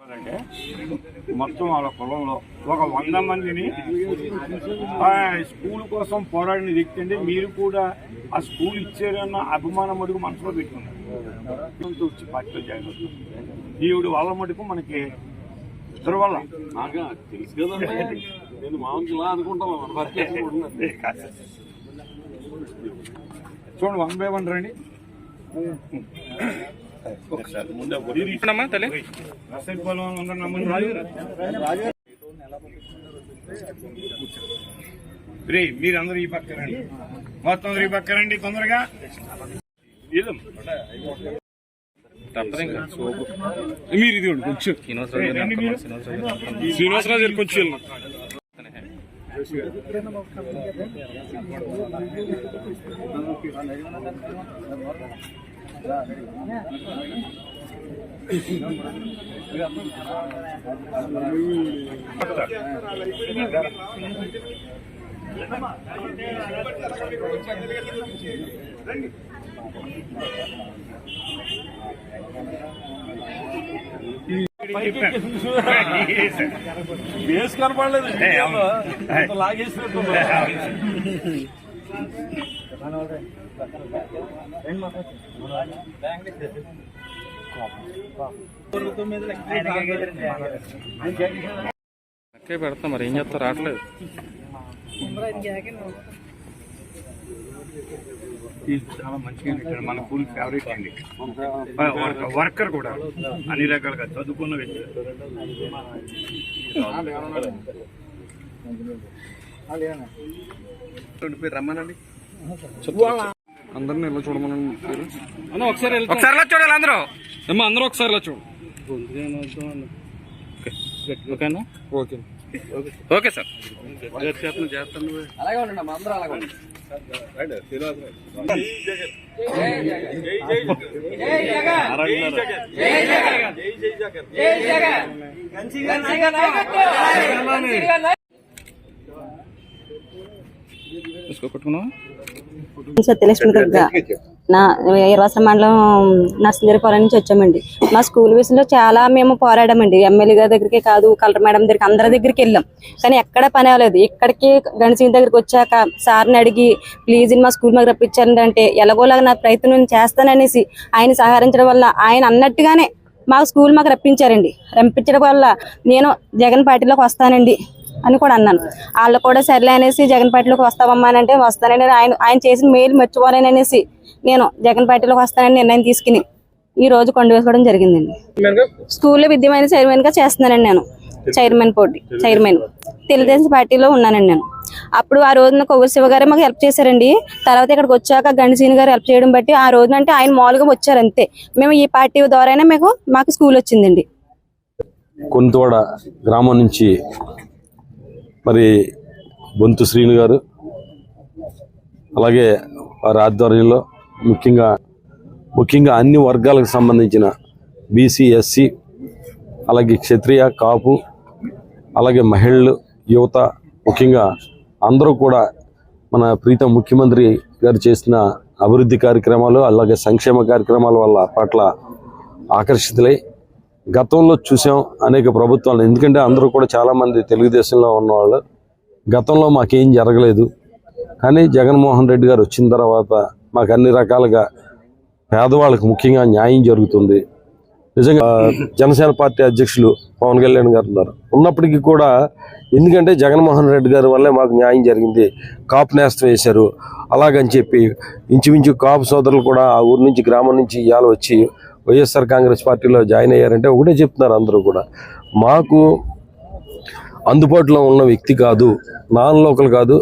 అంటే మొత్తం వాళ్ళ కులంలో ఒక వంద మందిని ఆ స్కూల్ కోసం పోరాడిన వ్యక్తి అంటే మీరు కూడా ఆ స్కూల్ ఇచ్చారన్న అభిమానం మటుకు మనసులో పెట్టుకున్నారు వచ్చి పార్టీలో జాయిన్ అవుతుంది దేవుడు వాళ్ళ మటుకు మనకి ఇద్దరు వల్ల నాగా తెలుసు కదండి నేను మామూలుగా అనుకుంటాను. చూడండి వన్ బై వన్ రండి. రే మీరందరూ ఈ పక్క రండి. మొత్తం ఈ పక్క రండి తొందరగా. మీరు ఇది కొంచెం శ్రీనివాసరావు గారు రండి మీరు. బేస్ కనపడలేదు లాగేసినట్టు అక్కే పెడతాం మరి. ఏం చేస్తారు? రావట్లేదు. ఇది చాలా మంచిగా పెట్టారు. మన కూల్ ఫేవరెట్ అండి. వర్కర్- వర్కర్ కూడా. అన్ని రకాలుగా చదువుకున్న వ్యక్తి. రమ్మనండి. అందరిని ఇలా చూడమని ఒకసారి ఒకసారి చూడాలి అందరూ? అమ్మ అందరూ ఒకసారి ఇలా చూడు ఓకే. ఓకేనా? ఓకే. Okay sir. అలాగే ఉండండి అందరూ అలాగే ఉండండి. తీసుకో సత్యలక్ష్మి దుర్గ నా ఇరవసర మండలం నర్సింగిరిపురం నుంచి వచ్చామండి. మా స్కూల్ విషయంలో చాలా మేము పోరాడామండి. ఎమ్మెల్యే గారి దగ్గరికి కాదు కలెక్టర్ మేడం దగ్గరికి అందరి దగ్గరికి వెళ్ళాం. కానీ ఎక్కడ పని అవ్వలేదు. ఇక్కడికి గణసీన్ దగ్గరికి వచ్చాక సార్ని అడిగి ప్లీజ్ మా స్కూల్ మాకు రప్పించారండి అంటే ఎలాగోలాగా నా ప్రయత్నం నేను చేస్తాననేసి ఆయన సహకరించడం వల్ల ఆయన అన్నట్టుగానే మా స్కూల్ మాకు రప్పించారండి. రప్పించడం వల్ల నేను జగన్ పార్టీలోకి వస్తానండి. అని కూడా అన్నాను. వాళ్ళు కూడా సర్లే అనేసి జగన్ పార్టీలోకి వస్తామమ్మా అని అంటే వస్తానని ఆయన ఆయన చేసిన మేలు మర్చిపోలేని అనేసి నేను జగన్ పార్టీలోకి వస్తానని నిర్ణయం తీసుకుని ఈ రోజు కొండ వేసుకోవడం జరిగిందండి. స్కూల్లో విద్యమైన చైర్మన్గా చేస్తున్నానండి నేను. చైర్మన్ పోటీ చైర్మన్. తెలుగుదేశం పార్టీలో ఉన్నానండి నేను. అప్పుడు ఆ రోజున కొవ్వూరు శివ గారే మాకు హెల్ప్ చేశారండి. తర్వాత ఇక్కడికి వచ్చాక గండిసీని గారు హెల్ప్ చేయడం బట్టి ఆ రోజున అంటే ఆయన మామూలుగా వచ్చారు అంతే. మేము ఈ పార్టీ ద్వారానే మాకు మాకు స్కూల్ వచ్చిందండి. కొంతోడ గ్రామం నుంచి మరి బొంతు శ్రీను గారు అలాగే వారి ఆధ్వర్యంలో ముఖ్యంగా ముఖ్యంగా అన్ని వర్గాలకు సంబంధించిన బీసీ ఎస్సీ అలాగే క్షత్రియ కాపు అలాగే మహిళలు యువత ముఖ్యంగా అందరూ కూడా మన ప్రీతం ముఖ్యమంత్రి గారు చేసిన అభివృద్ధి కార్యక్రమాలు అలాగే సంక్షేమ కార్యక్రమాల వల్ల పట్ల ఆకర్షితులై గతంలో చూసాం అనేక ప్రభుత్వాలు. ఎందుకంటే అందరూ కూడా చాలామంది తెలుగుదేశంలో ఉన్నవాళ్ళు. గతంలో మాకేం జరగలేదు. కానీ జగన్మోహన్ రెడ్డి గారు వచ్చిన తర్వాత మాకు అన్ని రకాలుగా పేదవాళ్ళకి ముఖ్యంగా న్యాయం జరుగుతుంది. నిజంగా జనసేన పార్టీ అధ్యక్షులు పవన్ కళ్యాణ్ గారు ఉన్నారు. ఉన్నప్పటికీ కూడా ఎందుకంటే జగన్మోహన్ రెడ్డి గారి వల్లే మాకు న్యాయం జరిగింది. కాపు నేస్తం వేశారు. అలాగని చెప్పి ఇంచుమించు కాపు సోదరులు కూడా ఆ ఊరు నుంచి గ్రామం నుంచి ఇవాళ వచ్చి వైఎస్ఆర్ కాంగ్రెస్ పార్టీలో జాయిన్ అయ్యారంటే ఒకటే చెప్తున్నారు అందరూ కూడా. మాకు అందుబాటులో ఉన్న వ్యక్తి కాదు నాన్ లోకల్ కాదు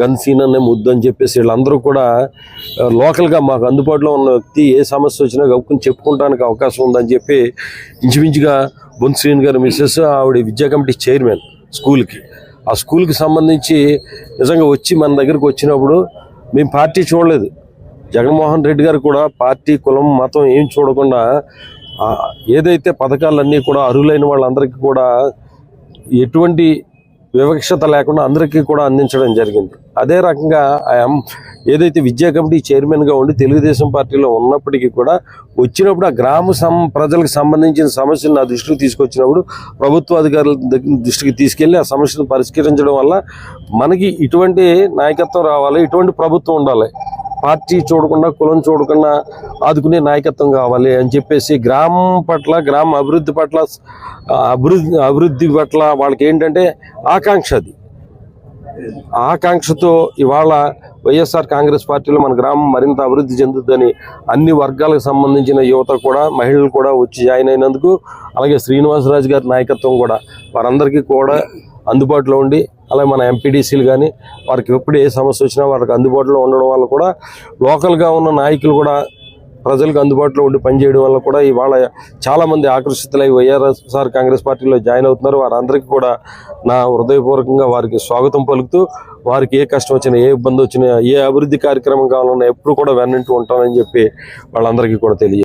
గన్ సీన్ అనే ముద్దు అని చెప్పేసి వీళ్ళందరూ కూడా లోకల్గా మాకు అందుబాటులో ఉన్న వ్యక్తి ఏ సమస్య వచ్చినా గప్పుకుని చెప్పుకోవడానికి అవకాశం ఉందని చెప్పి ఇంచుమించుగా బొన్ గారు మిస్సెస్ ఆవిడ విద్యా కమిటీ చైర్మన్ స్కూల్కి. ఆ స్కూల్కి సంబంధించి నిజంగా వచ్చి మన దగ్గరకు వచ్చినప్పుడు మేము పార్టీ చూడలేదు. జగన్మోహన్ రెడ్డి గారు కూడా పార్టీ కులం మతం ఏం చూడకుండా ఏదైతే పథకాలన్నీ కూడా అర్హులైన వాళ్ళందరికీ కూడా ఎటువంటి వివక్షత లేకుండా అందరికీ కూడా అందించడం జరిగింది. అదే రకంగా ఆయన ఏదైతే విద్యా కమిటీ చైర్మన్గా ఉండి తెలుగుదేశం పార్టీలో ఉన్నప్పటికీ కూడా వచ్చినప్పుడు ఆ గ్రామ సం ప్రజలకు సంబంధించిన సమస్యలు నా దృష్టికి తీసుకొచ్చినప్పుడు ప్రభుత్వ అధికారుల దృష్టికి తీసుకెళ్ళి ఆ సమస్యను పరిష్కరించడం వల్ల మనకి ఇటువంటి నాయకత్వం రావాలి ఇటువంటి ప్రభుత్వం ఉండాలి. పార్టీ చూడకుండా కులం చూడకుండా ఆదుకునే నాయకత్వం కావాలి అని చెప్పేసి గ్రామం పట్ల గ్రామ అభివృద్ధి పట్ల అభివృద్ధి అభివృద్ధి పట్ల వాళ్ళకి ఏంటంటే ఆకాంక్ష అది. ఆకాంక్షతో ఇవాళ వైఎస్ఆర్ కాంగ్రెస్ పార్టీలో మన గ్రామం మరింత అభివృద్ధి చెందుద్దని అన్ని వర్గాలకు సంబంధించిన యువత కూడా మహిళలు కూడా వచ్చి జాయిన్ అయినందుకు అలాగే శ్రీనివాసరాజు గారి నాయకత్వం కూడా వారందరికీ కూడా అందుబాటులో ఉండి అలాగే మన ఎంపీడీసీలు కానీ వారికి ఎప్పుడు ఏ సమస్య వచ్చినా వారికి అందుబాటులో ఉండడం వల్ల కూడా లోకల్గా ఉన్న నాయకులు కూడా ప్రజలకు అందుబాటులో ఉండి పనిచేయడం వల్ల కూడా ఇవాళ చాలా మంది ఆకర్షితులై వైఎస్ఆర్ కాంగ్రెస్ పార్టీలో జాయిన్ అవుతున్నారు. వారందరికీ కూడా నా హృదయపూర్వకంగా వారికి స్వాగతం పలుకుతూ వారికి ఏ కష్టం వచ్చినా ఏ ఇబ్బంది వచ్చినా ఏ అభివృద్ధి కార్యక్రమం కావాలన్నా ఎప్పుడు కూడా వెన్నంటూ ఉంటానని చెప్పి వాళ్ళందరికీ కూడా తెలియ